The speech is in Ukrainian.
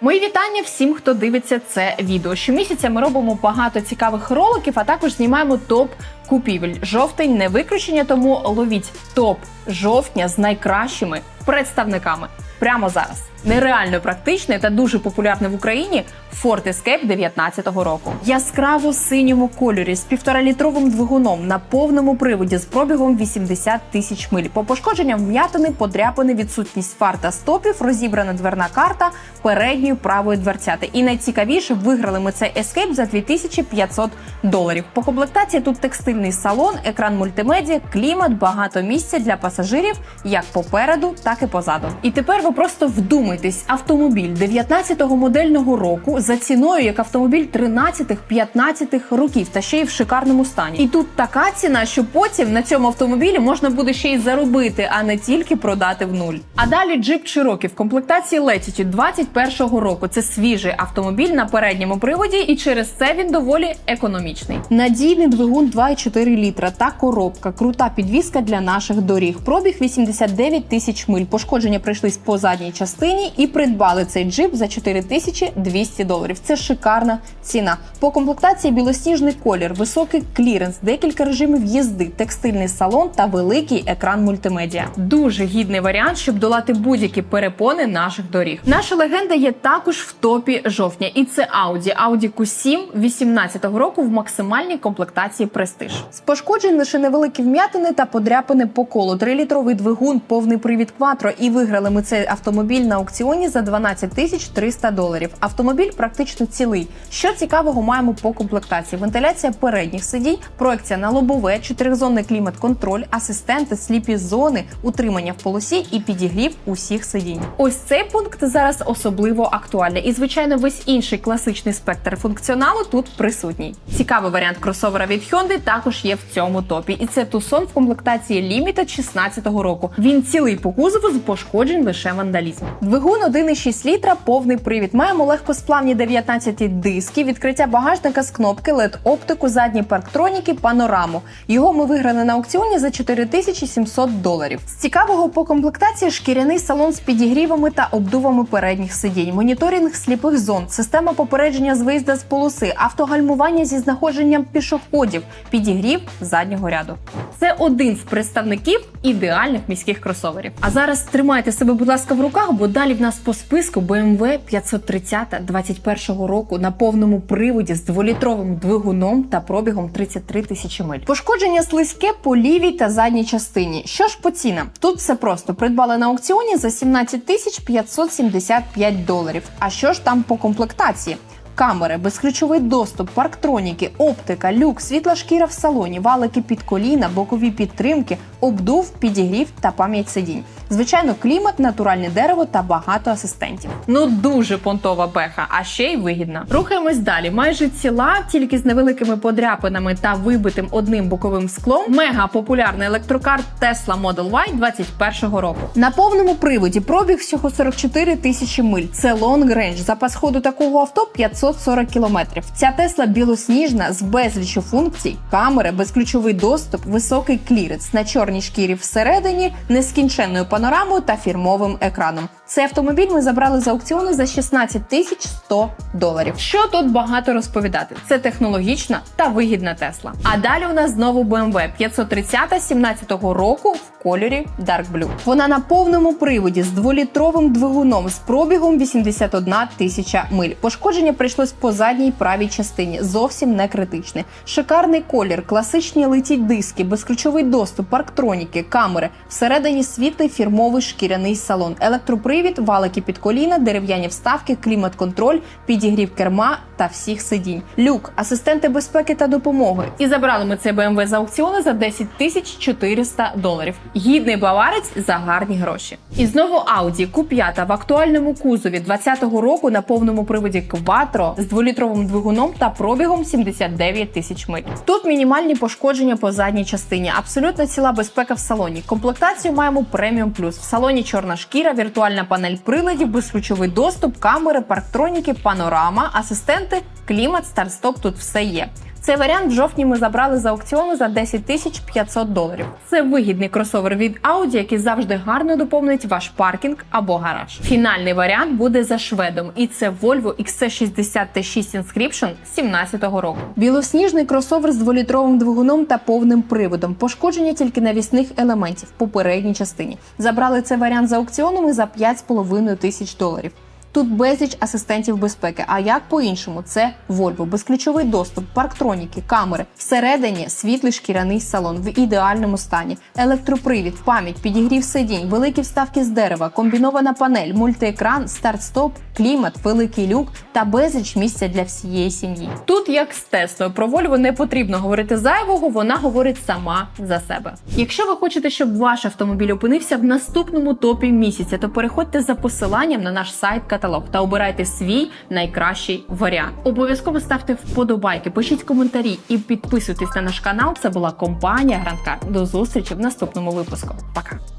Мої вітання всім, хто дивиться це відео. Щомісяця ми робимо багато цікавих роликів, а також знімаємо топ купівель. Жовтень не виключення, тому ловіть топ жовтня з найкращими представниками прямо зараз. Нереально практичний та дуже популярний в Україні Ford Escape 19-го року. Яскраво синьому кольорі з півторалітровим двигуном на повному приводі з пробігом 80 тисяч миль. По пошкодженням вм'ятини, подряпини, відсутність фар та стопів, розібрана дверна карта передньої правої дверцяти. І найцікавіше виграли ми цей Escape за 2500 доларів. По комплектації тут текстильний салон, екран мультимедіа, клімат, багато місця для пасажирів як попереду, так і позаду. І тепер ви просто вдумайтесь, автомобіль 19-го модельного року за ціною як автомобіль 13-15 років та ще й в шикарному стані. І тут така ціна, що потім на цьому автомобілі можна буде ще й заробити, а не тільки продати в нуль. А далі джип Cherokee в комплектації Latitude 21-го року. Це свіжий автомобіль на передньому приводі, і через це він доволі економічний. Надійний двигун 2,4 літра та коробка, крута підвізка для наших доріг. Пробіг 89 тисяч миль. Пошкодження прийшлись по задній частині і придбали цей джип за 4200 доларів. Це шикарна ціна. По комплектації білосніжний колір, високий кліренс, декілька режимів їзди, текстильний салон та великий екран мультимедіа. Дуже гідний варіант, щоб долати будь-які перепони наших доріг. Наша легенда є також в топі жовтня, і це Audi. Audi Q7 18-го року в максимальній комплектації престиж. З пошкоджень лише невеликі вм'ятини та подряпини по колу. Трилітровий двигун, повний привід Quattro. І виграли ми цей автомобіль на аукціоні за 12 тисяч 300 доларів. Автомобіль практично цілий. Що цікавого маємо по комплектації? Вентиляція передніх сидінь, проекція на лобове, чотиризонний клімат-контроль, асистенти, сліпі зони, утримання в полосі і підігрів усіх сидінь. Ось цей пункт зараз особливо актуальний. І звичайно, весь інший класичний спектр функціоналу тут присутній. Цікавий варіант кросовера від Hyundai також є в цьому топі. І це Tucson в комплектації Limited 16-го року. Він цілий по кузову з пошкоджень лише вандалізм. Двигун 1,6 літра, повний привід. Маємо легкосплавні 19 диски, відкриття багажника з кнопки, led оптику, задні парктроніки, панораму. Його ми виграли на аукціоні за 4700 доларів. З цікавого по комплектації шкіряний салон з підігрівами та обдувами передніх сидінь, моніторинг сліпих зон, система попередження з виїзда з полоси, автогальмування зі знаходженням пішоходів, підігрів заднього ряду. Це один з представників ідеальних міських кросоверів. А зараз тримайте себе, будь ласка, в руках, бо далі в нас по списку BMW 530 21 року на повному приводі з дволітровим двигуном та пробігом 33 тисячі миль. Пошкодження слизьке по лівій та задній частині. Що ж по цінам? Тут все просто придбали на аукціоні за 17 тисяч 575 доларів. А що ж там по комплектації? Камери, безключовий доступ, парктроніки, оптика, люк, світла шкіра в салоні, валики під коліна, бокові підтримки, обдув, підігрів та пам'ять сидінь. Звичайно, клімат, натуральне дерево та багато асистентів. Ну дуже понтова беха, а ще й вигідна. Рухаємось далі. Майже ціла, тільки з невеликими подряпинами та вибитим одним боковим склом. Мега популярний електрокар Tesla Model Y 21-го року. На повному приводі пробіг всього 44 тисячі миль. Це long range. Запас ходу такого авто 540 кілометрів. Ця Тесла білосніжна з безліччю функцій, камери, безключовий доступ, високий кліренс на чорній шкірі всередині, нескінченною панорамою та фірмовим екраном. Цей автомобіль ми забрали з аукціону за 16 тисяч 100 доларів. Що тут багато розповідати? Це технологічна та вигідна Тесла. А далі у нас знову BMW 530 17-го року в кольорі Dark Blue. Вона на повному приводі з дволітровим двигуном з пробігом 81 тисяча миль. Пошкодження прийшлось по задній правій частині, зовсім не критичне. Шикарний колір, класичні летіть диски, безключовий доступ, парктроніки, камери. Всередині світлий фірмовий шкіряний салон, електропривід, валики під коліна, дерев'яні вставки, клімат-контроль, підігрів керма та всіх сидінь. Люк, асистенти безпеки та допомоги. І забрали ми цей BMW з аукціону за 10 тисяч 400 доларів. Гідний баварець за гарні гроші. І знову Audi Q5 в актуальному кузові 20-го року на повному приводі Quattro з дволітровим двигуном та пробігом 79 тисяч миль. Тут мінімальні пошкодження по задній частині, абсолютно ціла безпека в салоні. Комплектацію маємо преміум плюс. В салоні чорна шкіра, віртуальна панель приладів, безключовий доступ, камери, парктроніки, панорама, асистенти, клімат, старт-стоп. Тут все є. Цей варіант в жовтні ми забрали з аукціону за 10 тисяч 500 доларів. Це вигідний кросовер від Audi, який завжди гарно доповнить ваш паркінг або гараж. Фінальний варіант буде за шведом, і це Volvo XC60 T6 Inscription 17-го року. Білосніжний кросовер з дволітровим двигуном та повним приводом. Пошкодження тільки навісних елементів в попередній частині. Забрали цей варіант з аукціону ми за 5,5 тисяч доларів. Тут безліч асистентів безпеки. А як по-іншому? Це Volvo, безключовий доступ, парктроніки, камери. Всередині світлий шкіряний салон в ідеальному стані, електропривід, пам'ять, підігрів сидінь, великі вставки з дерева, комбінована панель, мультиекран, старт-стоп, клімат, великий люк та безліч місця для всієї сім'ї. Тут як з Теслою, про Volvo не потрібно говорити зайвого, вона говорить сама за себе. Якщо ви хочете, щоб ваш автомобіль опинився в наступному топі місяця, то переходьте за посиланням на наш сайт каталог та обирайте свій найкращий варіант. Обов'язково ставте вподобайки, пишіть коментарі і підписуйтесь на наш канал. Це була компанія Грандкар. До зустрічі в наступному випуску. Пока.